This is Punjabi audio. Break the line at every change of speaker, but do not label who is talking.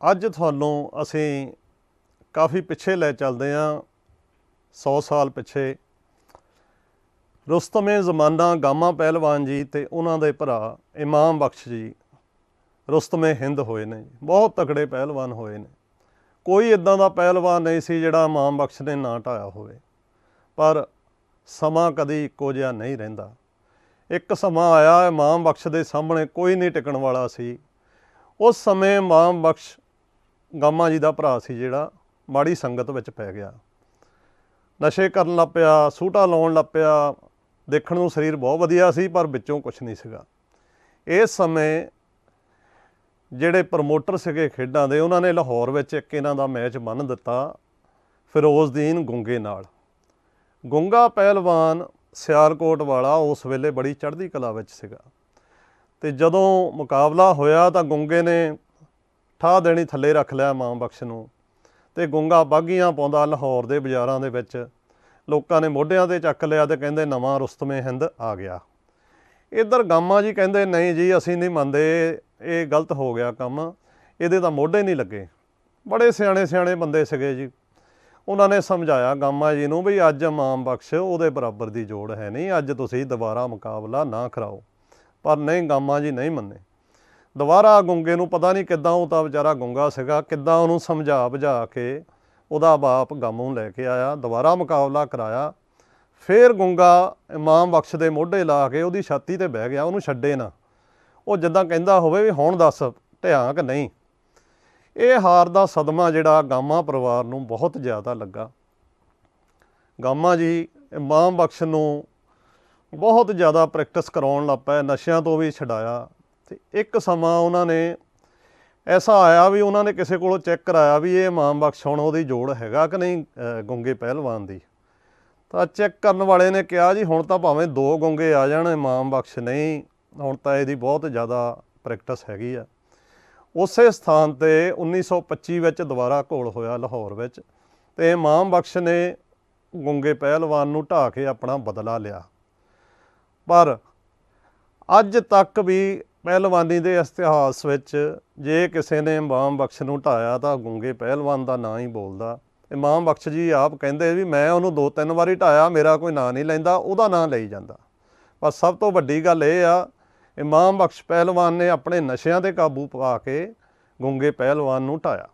ਅੱਜ ਤੁਹਾਨੂੰ ਅਸੀਂ ਕਾਫੀ ਪਿੱਛੇ ਲੈ ਚੱਲਦੇ ਹਾਂ 100 ਸਾਲ ਪਿੱਛੇ। ਰੁਸਤਮੇ ਜ਼ਮਾਨਾ ਗਾਮਾ ਪਹਿਲਵਾਨ ਜੀ ਤੇ ਉਹਨਾਂ ਦੇ ਭਰਾ ਇਮਾਮ ਬਖਸ਼ ਜੀ ਰੁਸਤਮੇ ਹਿੰਦ ਹੋਏ ਨੇ ਜੀ, ਬਹੁਤ ਤਕੜੇ ਪਹਿਲਵਾਨ ਹੋਏ ਨੇ। ਕੋਈ ਇਦਾਂ ਦਾ ਪਹਿਲਵਾਨ ਨਹੀਂ ਸੀ ਜਿਹੜਾ ਇਮਾਮ ਬਖਸ਼ ਨੇ ਨਾ ਢਾਇਆ ਹੋਵੇ, ਪਰ ਸਮਾਂ ਕਦੀ ਇੱਕੋ ਜਿਹਾ ਨਹੀਂ ਰਹਿੰਦਾ। ਇੱਕ ਸਮਾਂ ਆਇਆ ਇਮਾਮ ਬਖਸ਼ ਦੇ ਸਾਹਮਣੇ ਕੋਈ ਨਹੀਂ ਟਿਕਣ ਵਾਲਾ ਸੀ। ਉਸ ਸਮੇਂ ਇਮਾਮ ਬਖਸ਼ ਗਾਮਾ ਜੀ ਦਾ ਭਰਾ ਸੀ ਜਿਹੜਾ, ਮਾੜੀ ਸੰਗਤ ਵਿੱਚ ਪੈ ਗਿਆ। ਨਸ਼ੇ ਕਰਨ ਲੱਗ ਪਿਆ, ਸੂਟਾ ਲਾਉਣ ਲੱਗ ਪਿਆ, ਦੇਖਣ ਨੂੰ ਸਰੀਰ ਬਹੁਤ ਵਧੀਆ ਸੀ, ਪਰ ਵਿੱਚੋਂ ਕੁਝ ਨਹੀਂ ਸੀਗਾ। ਇਸ ਸਮੇਂ ਜਿਹੜੇ ਪ੍ਰਮੋਟਰ ਸੀਗੇ ਖੇਡਾਂ ਦੇ, ਉਹਨਾਂ ਨੇ ਲਾਹੌਰ ਵਿੱਚ ਇੱਕ ਇਹਨਾਂ ਦਾ ਮੈਚ ਮੰਨ ਦਿੱਤਾ, ਫਿਰੋਜ਼ਦੀਨ ਗੁੰਗੇ ਨਾਲ। ਗੁੰਗਾ ਪਹਿਲਵਾਨ ਸਿਆਲਕੋਟ ਵਾਲਾ ਉਸ ਵੇਲੇ ਬੜੀ ਚੜ੍ਹਦੀ ਕਲਾ ਵਿੱਚ ਸੀਗਾ। ਤੇ ਜਦੋਂ ਮੁਕਾਬਲਾ ਹੋਇਆ ਤਾਂ ਗੁੰਗੇ ਨੇ ਠਾਹ ਦੇਣੀ ਥੱਲੇ ਰੱਖ ਲਿਆ ਮਾਂ ਬਖਸ਼ ਨੂੰ। ਤੇ ਗੁੰਗਾ ਬਾਗੀਆਂ ਪਾਉਂਦਾ ਲਾਹੌਰ ਦੇ ਬਾਜ਼ਾਰਾਂ ਦੇ ਵਿੱਚ। ਲੋਕਾਂ ਨੇ ਮੋਢਿਆਂ ਤੇ ਚੱਕ ਲਿਆ ਤੇ ਕਹਿੰਦੇ ਨਵਾਂ ਰੁਸਤਮੇ ਹਿੰਦ ਆ ਗਿਆ। ਇੱਧਰ ਗਾਮਾ ਜੀ ਕਹਿੰਦੇ, ਨਹੀਂ ਜੀ, ਅਸੀਂ ਨਹੀਂ ਮੰਨਦੇ, ਇਹ ਗਲਤ ਹੋ ਗਿਆ ਕੰਮ। ਇਹਦੇ ਤਾਂ ਮੋਢੇ ਨਹੀਂ ਲੱਗੇ। ਬੜੇ ਸਿਆਣੇ ਸਿਆਣੇ ਬੰਦੇ ਸੀਗੇ ਜੀ। ਉਹਨਾਂ ਨੇ ਸਮਝਾਇਆ ਗਾਮਾ ਜੀ ਨੂੰ ਵੀ ਅੱਜ ਮਾਮ ਬਖਸ਼ ਉਹਦੇ ਬਰਾਬਰ ਦੀ ਜੋੜ ਹੈ ਨਹੀਂ, ਅੱਜ ਤੁਸੀਂ ਦੁਬਾਰਾ ਮੁਕਾਬਲਾ ਨਾ ਕਰਾਓ। ਪਰ ਨਹੀਂ, ਗਾਮਾ ਜੀ ਨਹੀਂ ਮੰਨੇ। ਦੁਬਾਰਾ ਗੁੰਗੇ ਨੂੰ ਪਤਾ ਨਹੀਂ ਕਿੱਦਾਂ ਉਹ ਤਾਂ ਵਿਚਾਰਾ ਗੁੰਗਾ ਸੀਗਾ, ਕਿੱਦਾਂ ਉਹਨੂੰ ਸਮਝਾ ਬੁਝਾ ਕੇ ਉਹਦਾ ਬਾਪ ਗਾਮੋਂ ਲੈ ਕੇ ਆਇਆ, ਦੁਬਾਰਾ ਮੁਕਾਬਲਾ ਕਰਾਇਆ। ਫੇਰ ਗੁੰਗਾ ਇਮਾਮ ਬਖਸ਼ ਦੇ ਮੋਢੇ ਲਾ ਕੇ ਉਹਦੀ ਛਾਤੀ ਤੇ ਬਹਿ ਗਿਆ, ਉਹਨੂੰ ਛੱਡੇ ਨਾ। ਉਹ ਜਿੱਦਾਂ ਕਹਿੰਦਾ ਹੋਵੇ ਵੀ ਹੁਣ ਦੱਸ ਢਿਆਂ ਕਿ ਨਹੀਂ। ਇਹ ਹਾਰ ਦਾ ਸਦਮਾ ਜਿਹੜਾ ਗਾਮਾ ਪਰਿਵਾਰ ਨੂੰ ਬਹੁਤ ਜ਼ਿਆਦਾ ਲੱਗਾ। ਗਾਮਾ ਜੀ ਇਮਾਮ ਬਖਸ਼ ਨੂੰ ਬਹੁਤ ਜ਼ਿਆਦਾ ਪ੍ਰੈਕਟਿਸ ਕਰਾਉਣ ਲੱਗ ਪਏ, ਨਸ਼ਿਆਂ ਤੋਂ ਵੀ ਛਡਾਇਆ। ਤੇ ਇੱਕ ਸਮਾਂ ਉਹਨਾਂ ਨੇ ਐਸਾ ਆਇਆ ਵੀ ਉਹਨਾਂ ਨੇ ਕਿਸੇ ਕੋਲੋਂ ਚੈੱਕ ਕਰਾਇਆ ਵੀ ਇਹ ਇਮਾਮ ਬਖਸ਼ ਹੁਣ ਉਹਦੀ ਜੋੜ ਹੈਗਾ ਕਿ ਨਹੀਂ ਗੁੰਗੇ ਪਹਿਲਵਾਨ ਦੀ। ਤਾਂ ਚੈੱਕ ਕਰਨ ਵਾਲੇ ਨੇ ਕਿਹਾ ਜੀ, ਹੁਣ ਤਾਂ ਭਾਵੇਂ ਦੋ ਗੁੰਗੇ ਆ ਜਾਣ ਇਮਾਮ ਬਖਸ਼ ਨਹੀਂ, ਹੁਣ ਤਾਂ ਇਹਦੀ ਬਹੁਤ ਜ਼ਿਆਦਾ ਪ੍ਰੈਕਟਿਸ ਹੈਗੀ ਆ। ਉਸੇ ਸਥਾਨ ਤੇ 1925 ਵਿੱਚ ਦੁਬਾਰਾ ਘੋਲ ਹੋਇਆ ਲਾਹੌਰ ਵਿੱਚ ਤੇ ਇਮਾਮ ਬਖਸ਼ ਨੇ ਗੁੰਗੇ ਪਹਿਲਵਾਨ ਨੂੰ ਢਾ ਕੇ ਆਪਣਾ ਬਦਲਾ ਲਿਆ। ਪਰ ਅੱਜ ਤੱਕ ਵੀ ਪਹਿਲਵਾਨੀ ਦੇ ਇਤਿਹਾਸ ਵਿੱਚ ਜੇ ਕਿਸੇ ਨੇ ਇਮਾਮ ਬਖਸ਼ ਨੂੰ ਢਾਇਆ ਤਾਂ ਗੁੰਗੇ ਪਹਿਲਵਾਨ ਦਾ ਨਾਂ ਹੀ ਬੋਲਦਾ। ਇਮਾਮ ਬਖਸ਼ ਜੀ ਆਪ ਕਹਿੰਦੇ ਵੀ ਮੈਂ ਉਹਨੂੰ ਦੋ ਤਿੰਨ ਵਾਰੀ ਢਾਇਆ, ਮੇਰਾ ਕੋਈ ਨਾਂ ਨਹੀਂ ਲੈਂਦਾ, ਉਹਦਾ ਨਾਂ ਲਈ ਜਾਂਦਾ। ਪਰ ਸਭ ਤੋਂ ਵੱਡੀ ਗੱਲ ਇਹ ਆ, ਇਮਾਮ ਬਖਸ਼ ਪਹਿਲਵਾਨ ਨੇ ਆਪਣੇ ਨਸ਼ਿਆਂ ਤੇ ਕਾਬੂ ਪਾ ਕੇ ਗੁੰਗੇ ਪਹਿਲਵਾਨ ਨੂੰ ਢਾਇਆ।